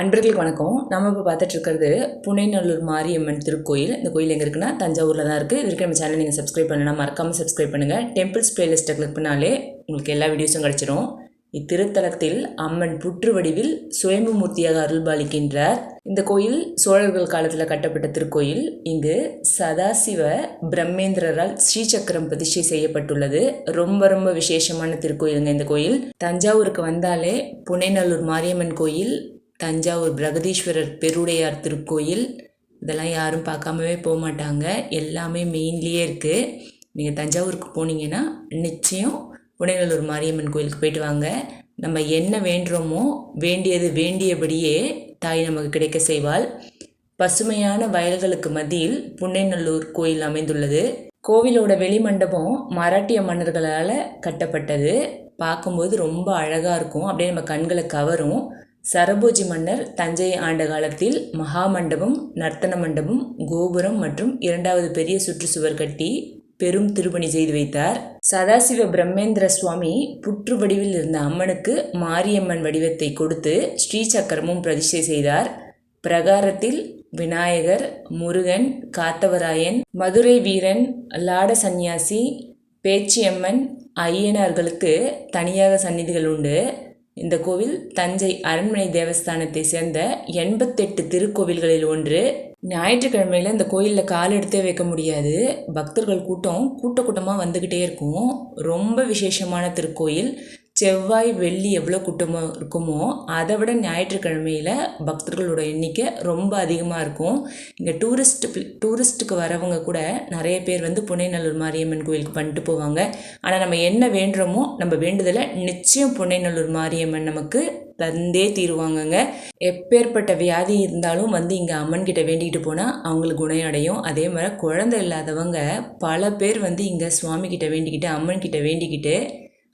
அன்பர்களுக்கு வணக்கம். நம்ம இப்போ பார்த்துட்டு இருக்கிறது புனைநல்லூர் மாரியம்மன் திருக்கோயில். இந்த கோயில் எங்கே இருக்குன்னா தஞ்சாவூரில் தான் இருக்குது இதுக்கு நம்ம சேனல் நீங்கள் சப்ஸ்கிரைப் பண்ணலாம் மறக்காமல் சப்ஸ்கிரைப் பண்ணுங்கள் டெம்பிள்ஸ் பிளேலிஸ்ட்டை கிளிக் பண்ணாலே உங்களுக்கு எல்லா வீடியோஸும் கிடச்சிரும். இத்திருத்தலத்தில் அம்மன் புற்று வடிவில் சுயம்பு மூர்த்தியாக அருள்பாலிக்கின்றார். இந்த கோயில் சோழர்கள் காலத்தில் கட்டப்பட்ட திருக்கோயில். இங்கு சதாசிவ பிரம்மேந்திரரால் ஸ்ரீசக்கரம் பிரதிஷ்டை செய்யப்பட்டுள்ளது. ரொம்ப ரொம்ப விசேஷமான திருக்கோயிலுங்க இந்த கோயில். தஞ்சாவூருக்கு வந்தாலே புனைநல்லூர் மாரியம்மன் கோயில் தஞ்சாவூர் பிரகதீஸ்வரர் பெருடையார் திருக்கோயில் இதெல்லாம் யாரும் பார்க்காமவே போக மாட்டாங்க. எல்லாமே மெயின்லேயே இருக்குது நீங்கள் தஞ்சாவூருக்கு போனீங்கன்னா நிச்சயம் புனைநல்லூர் மாரியம்மன் கோயிலுக்கு போயிட்டு வாங்க. நம்ம என்ன வேண்டுறோமோ வேண்டியது வேண்டியபடியே தாய் நமக்கு கிடைக்க செய்வாள். பசுமையான வயல்களுக்கு மத்தியில் புன்னைநல்லூர் கோயில் அமைந்துள்ளது. கோவிலோட வெளிமண்டபம் மராட்டிய மன்னர்களால் கட்டப்பட்டது. பார்க்கும்போது ரொம்ப அழகாக இருக்கும். அப்படியே நம்ம கண்களை கவரும். சரபோஜி மன்னர் தஞ்சையை ஆண்ட காலத்தில் மகாமண்டபம் நர்த்தன மண்டபம் கோபுரம் மற்றும் இரண்டாவது பெரிய சுற்றுச்சுவர் கட்டி பெரும் திருப்பணி செய்து வைத்தார். சதாசிவ பிரம்மேந்திர சுவாமி புற்று வடிவில் இருந்த அம்மனுக்கு மாரியம்மன் வடிவத்தை கொடுத்து ஸ்ரீசக்கரமும் பிரதிஷ்டை செய்தார். பிரகாரத்தில் விநாயகர் முருகன் காத்தவராயன் மதுரை வீரன் லாட சந்நியாசி பேச்சியம்மன் ஐயனார்களுக்கு தனியாக சந்நிதிகள் உண்டு. இந்த கோவில் தஞ்சை அரண்மனை தேவஸ்தானத்தை சேர்ந்த எண்பத்தெட்டு திருக்கோவில்களில் ஒன்று. ஞாயிற்றுக்கிழமையில் இந்த கோயிலில் கால் எடுத்தே வைக்க முடியாது. பக்தர்கள் கூட்டம் கூட்ட கூட்டமாக வந்துக்கிட்டே இருக்கும். ரொம்ப விசேஷமான திருக்கோயில். செவ்வாய் வெள்ளி எவ்வளோ கூட்டமாக இருக்குமோ அதை விட ஞாயிற்றுக்கிழமையில் பக்தர்களோட எண்ணிக்கை ரொம்ப அதிகமாக இருக்கும். இங்கே டூரிஸ்ட் டூரிஸ்ட்டுக்கு வரவங்க கூட நிறைய பேர் வந்து புனைநல்லூர் மாரியம்மன் கோயிலுக்கு பண்ணிட்டு போவாங்க. ஆனால் நம்ம என்ன வேண்டுறோமோ நம்ம வேண்டுதலை நிச்சயம் புனைநல்லூர் மாரியம்மன் நமக்கு தந்தே தீருவாங்கங்க. எப்பேற்பட்ட வியாதி இருந்தாலும் வந்து இங்கே அம்மன் கிட்ட வேண்டிக்கிட்டு போனால் அவங்களுக்கு குணம் அடையும் அதே மாதிரி குழந்தை இல்லாதவங்க பல பேர் வந்து இங்கே சுவாமி கிட்ட வேண்டிக்கிட்டு அம்மன் கிட்ட வேண்டிக்கிட்டு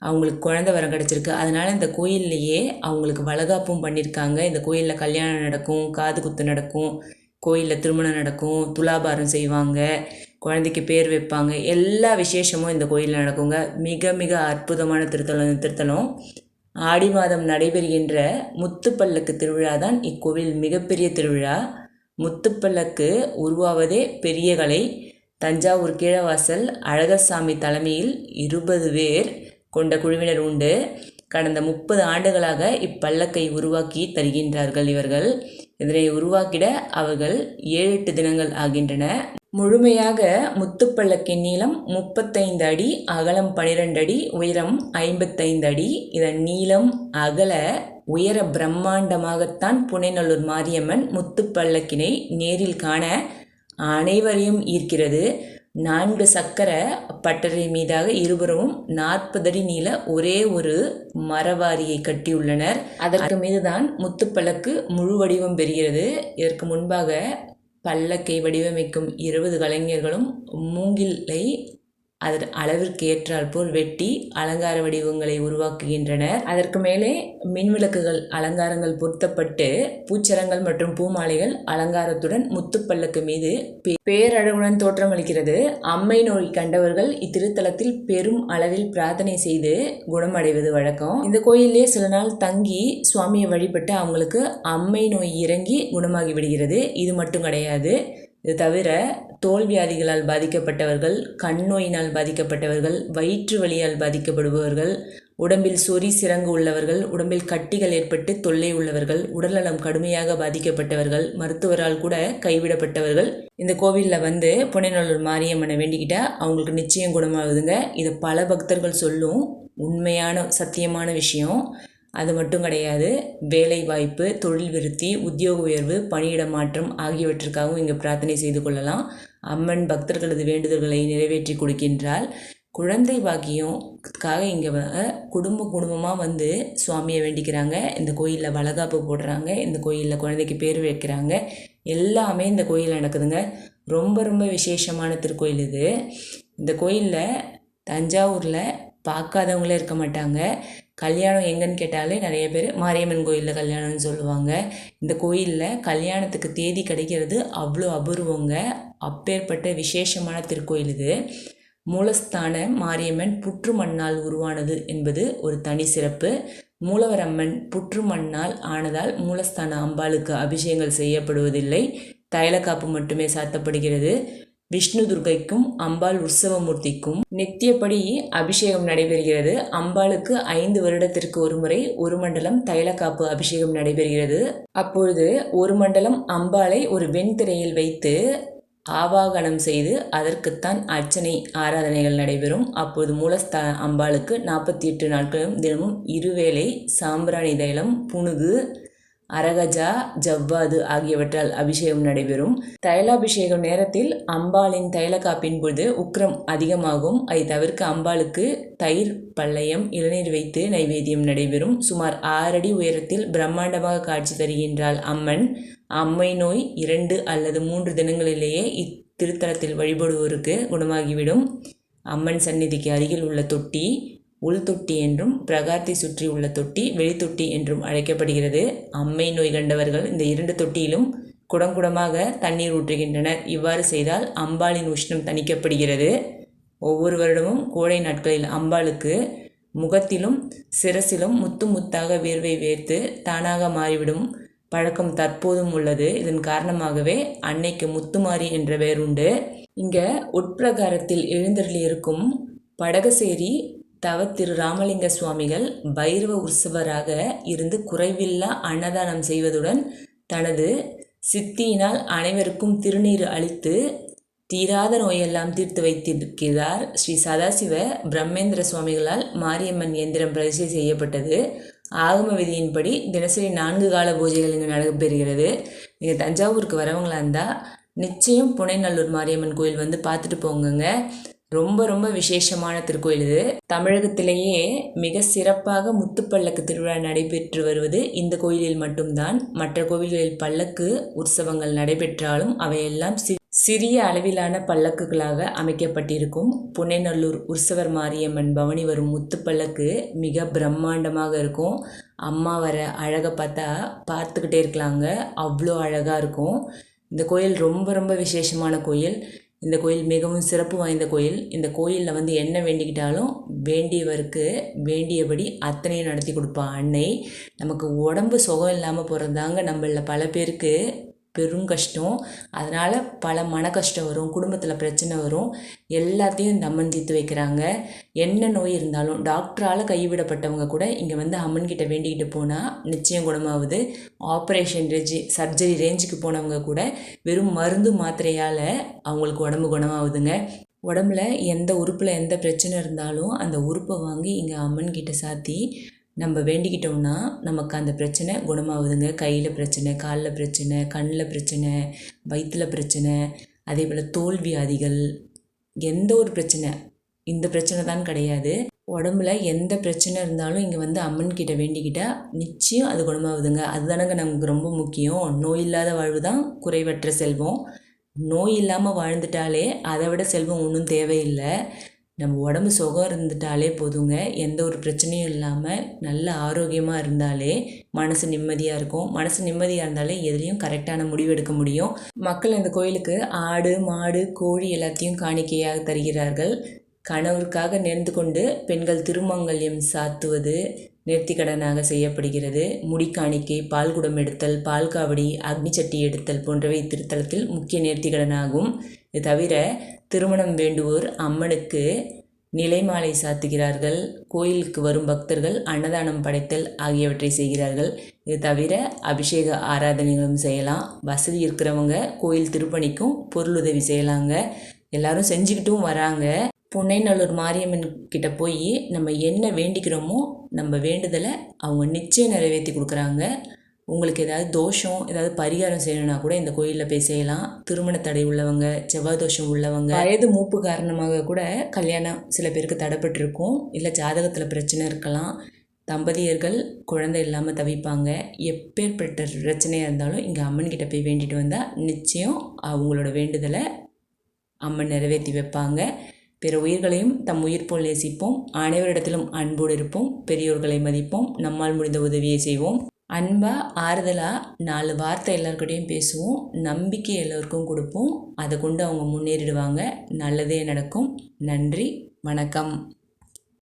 அவங்களுக்கு குழந்த வரம் கிடச்சிருக்கு. அதனால் இந்த கோயில்லையே அவங்களுக்கு வளகாப்பும் பண்ணியிருக்காங்க இந்த கோயிலில் கல்யாணம் நடக்கும் காது குத்து நடக்கும் கோயிலில் திருமணம் நடக்கும் துலாபாரம் செய்வாங்க குழந்தைக்கு பேர் வைப்பாங்க. எல்லா விசேஷமும் இந்த கோயிலில் நடக்குங்க. மிக மிக அற்புதமான திருத்தலம் திருத்தலம். ஆடி மாதம் நடைபெறுகின்ற முத்துப்பல்லக்கு திருவிழா தான் இக்கோவில் மிகப்பெரிய திருவிழா. முத்துப்பல்லக்கு உருவாவதே பெரிய கலை. தஞ்சாவூர் கீழவாசல் அழகசாமி தலைமையில் இருபது பேர் கொண்ட குழுவினர் உண்டு. கடந்த முப்பது ஆண்டுகளாக இப்பல்லக்கை உருவாக்கி தருகின்றார்கள் இவர்கள். இதனை உருவாக்கிட அவர்கள் ஏழு எட்டு தினங்கள் ஆகின்றன. முழுமையாக முத்துப்பல்லக்கின் நீளம் முப்பத்தைந்து அடி அகலம் பனிரெண்டு அடி உயரம் ஐம்பத்தைந்து அடி. இதன் நீளம் அகல உயர பிரம்மாண்டமாகத்தான் புனைநல்லூர் மாரியம்மன் முத்துப்பல்லக்கினை நேரில் காண அனைவரையும் ஈர்க்கிறது. நான்கு சக்கர பட்டறை மீதாக இருபுறமும் நாற்பது அடி நீள ஒரே ஒரு மரவாரியை கட்டியுள்ளனர். அதற்கு மீதுதான் முத்துப்பல்லக்கு முழு வடிவம் பெறுகிறது. இதற்கு முன்பாக பல்லக்கை வடிவமைக்கும் இருபது கலைஞர்களும் மூங்கிலை அதன் அளவிற்கு ஏற்றால் போல் வெட்டி அலங்கார வடிவங்களை உருவாக்குகின்றனர். அதற்கு மேலே மின்விளக்குகள் அலங்காரங்கள் பொருத்தப்பட்டு பூச்சரங்கள் மற்றும் பூமாலைகள் அலங்காரத்துடன் முத்துப்பல்லக்கு மீது பேரழகுடன் தோற்றமளிக்கிறது அம்மை நோய் கண்டவர்கள் இத்திருத்தலத்தில் பெரும் அளவில் பிரார்த்தனை செய்து குணமடைவது வழக்கம். இந்த கோயிலே சில நாள் தங்கி சுவாமியை வழிபட்டு அவங்களுக்கு அம்மை நோய் இறங்கி குணமாகி விடுகிறது. இது மட்டும் கிடையாது. இது தவிர தோல் வியாதிகளால் பாதிக்கப்பட்டவர்கள் கண் நோயினால் பாதிக்கப்பட்டவர்கள் வயிற்று வலியால் பாதிக்கப்படுபவர்கள் உடம்பில் சொறி சிறங்கு உள்ளவர்கள் உடம்பில் கட்டிகள் ஏற்பட்டு தொல்லை உள்ளவர்கள் உடல்நலம் கடுமையாக பாதிக்கப்பட்டவர்கள் மருத்துவரால் கூட கைவிடப்பட்டவர்கள். இந்த கோவிலில் வந்து புனைநல்லூர் மாரியம்மனை வேண்டிக்கிட்டால் அவங்களுக்கு நிச்சயம் குணமாகுதுங்க. இதை பல பக்தர்கள் சொல்லும் உண்மையான சத்தியமான விஷயம். அது மட்டும் கிடையாது வேலைவாய்ப்பு தொழில் விருத்தி உத்தியோக உயர்வு பணியிட மாற்றம் ஆகியவற்றுக்காகவும் இங்கே பிரார்த்தனை செய்து கொள்ளலாம். அம்மன் பக்தர்களது வேண்டுதல்களை நிறைவேற்றி கொடுக்கின்றால் குழந்தை பாக்கியம்காக இங்கே குடும்ப குடும்பமாக வந்து சுவாமியை வேண்டிக்கிறாங்க. இந்த கோயிலில் வளகாப்பு போடுறாங்க. இந்த கோயிலில் குழந்தைக்கு பேர் வைக்கிறாங்க. எல்லாமே இந்த கோயிலில் நடக்குதுங்க. ரொம்ப ரொம்ப விசேஷமான திருக்கோயில் இது. இந்த கோயிலில் தஞ்சாவூரில் பார்க்காதவங்களே இருக்க மாட்டாங்க. கல்யாணம் எங்கன்னு கேட்டாலே நிறைய பேர் மாரியம்மன் கோயிலில் கல்யாணம்னு சொல்லுவாங்க. இந்த கோயிலில் கல்யாணத்துக்கு தேதி கிடைக்கிறது அவ்வளோ அபூர்வங்க. அப்பேற்பட்ட விசேஷமான திருக்கோயில் இது. மூலஸ்தான மாரியம்மன் புற்று மண்ணால் உருவானது என்பது ஒரு தனி சிறப்பு. மூலவர் அம்மன் புற்று மண்ணால் ஆனதால் மூலஸ்தான அம்பாளுக்கு அபிஷேகங்கள் செய்யப்படுவதில்லை. தைலக்காப்பு மட்டுமே சாத்தப்படுகிறது. விஷ்ணு துர்கைக்கும் அம்பாள் உற்சவமூர்த்திக்கும் நித்தியப்படி அபிஷேகம் நடைபெறுகிறது. அம்பாளுக்கு ஐந்து வருடத்திற்கு ஒரு முறை ஒரு மண்டலம் தைலக்காப்பு அபிஷேகம் நடைபெறுகிறது. அப்பொழுது ஒரு மண்டலம் அம்பாளை ஒரு வெண்திரையில் வைத்து ஆவாகனம் செய்து அதற்குத்தான் அர்ச்சனை ஆராதனைகள் நடைபெறும். அப்போது மூலஸ்தா அம்பாளுக்கு நாற்பத்தி எட்டு நாட்களும் தினமும் இருவேளை சாம்பிராணி தைலம் புனுகு அரகஜா ஜவ்வாது ஆகியவற்றால் அபிஷேகம் நடைபெறும். தைலாபிஷேகம் நேரத்தில் அம்பாளின் தைல காப்பின் பொழுது உக்ரம் அதிகமாகும். அதை தவிர்க்க அம்பாளுக்கு தயிர் பள்ளயம் இளநீர் வைத்து நைவேத்தியம் நடைபெறும். சுமார் ஆறடி உயரத்தில் பிரம்மாண்டமாக காட்சி தருகின்றாள் அம்மன். அம்மை நோய் இரண்டு அல்லது மூன்று தினங்களிலேயே இத்திருத்தலத்தில் வழிபடுவோருக்கு குணமாகிவிடும். அம்மன் சந்நிதிக்கு அருகில் உள்ள தொட்டி உள் தொட்டி என்றும் பிரகாரத்தை சுற்றி உள்ள தொட்டி வெளித்தொட்டி என்றும் அழைக்கப்படுகிறது. அம்மை நோய் கண்டவர்கள் இந்த இரண்டு தொட்டியிலும் குடங்குடமாக தண்ணீர் ஊற்றுகின்றனர். இவ்வாறு செய்தால் அம்பாளின் உஷ்ணம் தணிக்கப்படுகிறது. ஒவ்வொரு வருடமும் கோடை நாட்களில் அம்பாளுக்கு முகத்திலும் சிரசிலும் முத்து முத்தாக வேர்வை வேர்த்து தானாக மாறிவிடும் பழக்கம் தற்போதும் உள்ளது. இதன் காரணமாகவே அன்னைக்கு முத்துமாரி என்ற பெயர் உண்டு. இங்கே உட்பிரகாரத்தில் எழுந்தருளி இருக்கும் படகசேரி தவ திரு ராமலிங்க சுவாமிகள் பைரவ உற்சவராக இருந்து குறைவில்லா அன்னதானம் செய்வதுடன் தனது சித்தியினால் அனைவருக்கும் திருநீர் அளித்து தீராத நோயெல்லாம் தீர்த்து வைத்திருக்கிறார் ஸ்ரீ சதாசிவ பிரம்மேந்திர சுவாமிகளால் மாரியம்மன் இயந்திரம் பிரதிஷ்டை செய்யப்பட்டது. ஆகம விதியின்படி தினசரி நான்கு கால பூஜைகள் இங்கே நடைபெறுகிறது. நீங்கள் தஞ்சாவூருக்கு வரவங்களா இருந்தால் நிச்சயம் புனைநல்லூர் மாரியம்மன் கோயில் வந்து பார்த்துட்டு போங்கங்க. ரொம்ப ரொம்ப விசேஷமான திருக்கோயில் இது. தமிழகத்திலேயே மிக சிறப்பாக முத்துப்பல்லக்கு திருவிழா நடைபெற்று வருவது இந்த கோயிலில் மட்டும்தான். மற்ற கோவில்களில் பல்லக்கு உற்சவங்கள் நடைபெற்றாலும் அவையெல்லாம் சி சிறிய அளவிலான பல்லக்குகளாக அமைக்கப்பட்டிருக்கும். புனைநல்லூர் உற்சவர் மாரியம்மன் பவனி வரும் முத்துப்பல்லக்கு மிக பிரம்மாண்டமாக இருக்கும். அம்மா வர அழகை பார்த்தா பார்த்துக்கிட்டே இருக்கலாங்க. அவ்வளோ அழகாக இருக்கும். இந்த கோயில் ரொம்ப ரொம்ப விசேஷமான கோயில். இந்த கோயில் மிகவும் சிறப்பு வாய்ந்த கோயில். இந்த கோயிலில் வந்து என்ன வேண்டிக்கிட்டாலும் வேண்டியவருக்கு வேண்டியபடி அத்தனையும் நடத்தி கொடுப்பா அன்னை. நமக்கு உடம்பு சுகம் இல்லாமல் போகிறதாங்க நம்மளில் பல பேருக்கு. பெரும் கஷ்டம். அதனால் பல மன கஷ்டம் வரும் குடும்பத்தில் பிரச்சனை வரும். எல்லாத்தையும் இந்த தீர்த்து வைக்கிறாங்க. என்ன நோய் இருந்தாலும் டாக்டரால் கைவிடப்பட்டவங்க கூட இங்கே வந்து அம்மன்கிட்ட வேண்டிக்கிட்டு போனால் நிச்சயம் குணமாகுது. ஆப்ரேஷன் ரேஞ்சு சர்ஜரி ரேஞ்சுக்கு போனவங்க கூட வெறும் மருந்து மாத்திரையால் அவங்களுக்கு உடம்பு குணமாகுதுங்க. உடம்புல எந்த உறுப்பில் எந்த பிரச்சனை இருந்தாலும் அந்த உறுப்பை வாங்கி இங்கே அம்மன்கிட்ட சாத்தி நம்ம வேண்டிக்கிட்டோம்னா நமக்கு அந்த பிரச்சனை குணமாகுதுங்க. கையில் பிரச்சனை காலில் பிரச்சனை கண்ணில் பிரச்சனை வயிற்றில் பிரச்சனை அதே போல் தோல் வியாதிகள் எந்த ஒரு பிரச்சனை இந்த பிரச்சனை தான் கிடையாது. உடம்புல எந்த பிரச்சனை இருந்தாலும் இங்கே வந்து அம்மன் கிட்ட வேண்டிக்கிட்டால் நிச்சயம் அது குணமாகுதுங்க. அதுதானங்க நமக்கு ரொம்ப முக்கியம். நோய் இல்லாத வாழ்வு தான் குறைவற்ற செல்வம். நோய் இல்லாமல் வாழ்ந்துட்டாலே அதை விட செல்வம் ஒன்றும் தேவையில்லை. நம்ம உடம்பு சுகம் இருந்துட்டாலே போதுங்க. எந்த ஒரு பிரச்சனையும் இல்லாமல் நல்ல ஆரோக்கியமாக இருந்தாலே மனசு நிம்மதியாக இருக்கும். மனசு நிம்மதியாக இருந்தாலே எதுலேயும் கரெக்டான முடிவு எடுக்க முடியும். மக்கள் இந்த கோயிலுக்கு ஆடு மாடு கோழி எல்லாத்தையும் காணிக்கையாக தருகிறார்கள். கணவருக்காக நேர்ந்து கொண்டு பெண்கள் திருமங்கல்யம் சாத்துவது நேர்த்திக்கடனாக செய்யப்படுகிறது. முடிக்காணிக்கை பால்குடம் எடுத்தல் பால் காவடி அக்னிச்சட்டி எடுத்தல் போன்றவை திருத்தலத்தில் முக்கிய நேர்த்திக்கடனாகும். இது தவிர திருமணம் வேண்டுவோர் அம்மனுக்கு நிலைமாலை சாத்துகிறார்கள் கோயிலுக்கு வரும் பக்தர்கள் அன்னதானம் படைத்தல் ஆகியவற்றை செய்கிறார்கள். இது தவிர அபிஷேக ஆராதனைகளும் செய்யலாம். வசதி இருக்கிறவங்க கோயில் திருப்பணிக்கும் பொருளுதவி செய்யலாங்க. எல்லாரும் செஞ்சுக்கிட்டும் வராங்க. புன்னைநல்லூர் மாரியம்மன் கிட்ட போய் நம்ம என்ன வேண்டிக்கிறோமோ நம்ம வேண்டுதலை அவங்க நிச்சயம் நிறைவேற்றி கொடுக்குறாங்க. உங்களுக்கு ஏதாவது தோஷம் ஏதாவது பரிகாரம் செய்யணும்னா கூட இந்த கோயிலில் போய் செய்யலாம். திருமண தடை உள்ளவங்க செவ்வாய் தோஷம் உள்ளவங்க வயது மூப்பு காரணமாக கூட கல்யாணம் சில பேருக்கு தடைப்பட்டிருக்கும். இல்லை ஜாதகத்தில் பிரச்சனை இருக்கலாம். தம்பதியர்கள் குழந்தை இல்லாமல் தவிப்பாங்க. எப்பேற்பட்ட பிரச்சனையாக இருந்தாலும் இங்கே அம்மன் கிட்ட போய் வேண்டிட்டு வந்தால் நிச்சயம் அவங்களோட வேண்டுதலை அம்மன் நிறைவேற்றி வைப்பாங்க. பிற உயிர்களையும் தம் உயிர் போல் நேசிப்போம். அனைவரிடத்திலும் அன்போடு இருப்போம். பெரியோர்களை மதிப்போம். நம்மால் முடிந்த உதவியை செய்வோம். அன்பாக ஆறுதலாக நாலு வார்த்தை எல்லாருக்கிட்டையும் பேசுவோம். நம்பிக்கை எல்லோருக்கும் கொடுப்போம். அதை கொண்டு அவங்க முன்னேறிடுவாங்க. நல்லதே நடக்கும். நன்றி. வணக்கம்.